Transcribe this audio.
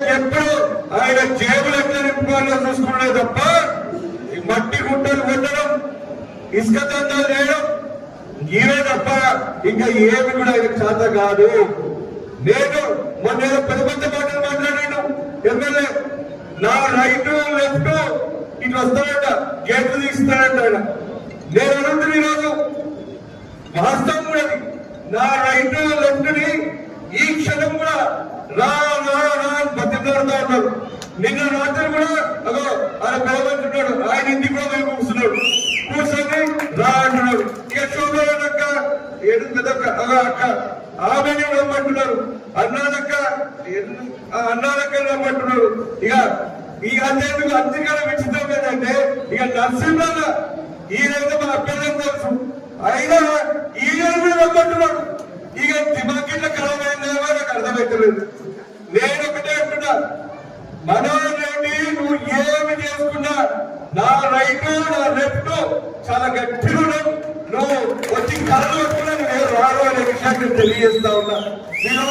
ఎప్పుడు ఆయన జేబులు ఎట్లా నింపుకోవాలో చూసుకున్నాడే తప్ప ఈ మట్టి గుట్టలు కొట్టడం ఇసుక దందాలు చేయడం ఇవే తప్ప ఇంకా ఏమి కూడా ఆయన చేత కాదు. నేను మొన్న ఏదో పెద్ద పెద్ద మాటలు మాట్లాడాను. ఎమ్మెల్యే నా రైట్ లెఫ్ట్ ఇటు వస్తాడంట గేట్లు తీస్తాడంట ఆయన. నేను అడుగుతున్నా ఈరోజు వాస్తవం కూడా నా రైట్ లెఫ్ట్ని ఈ క్షణం కూడా నా రా అని బతిలాడుతూ ఉన్నారు నిన్న రాత్రి కూడా అదో ఆయన పిలవచ్చున్నాడు ఆయన ఇంటికి కూడా పోయి కూర్చున్నాడు. కూర్చొని రా అంటున్నాడు. ఇక చూడాలక్క ఏడు అదో అక్క ఆమెని రమ్మంటున్నారు. అన్నానక్క అన్నానక్క రమ్మంటున్నారు. ఇక ఈ అంతేందుకు అంతకన్నా విచిత్రం ఏంటంటే ఇక నరసింహ ఈయనైతే మా అభ్యర్థం తెలుసు. అయినా ఈయన రమ్మంటున్నాడు. ఇక దిమాకిళ్ళ కలమైందేమో నాకు అర్థమవుతలేదు మనోహర్ రెడ్డి నువ్వు ఏమి చేసుకున్నా నా రైట్ నా లెఫ్ట్ చాలా గట్టిగా నువ్వు వచ్చి కళ్ళు పట్టుకున్నా నువ్వు రాడు అనే విషయాన్ని తెలియజేస్తా ఉన్నా. మీరు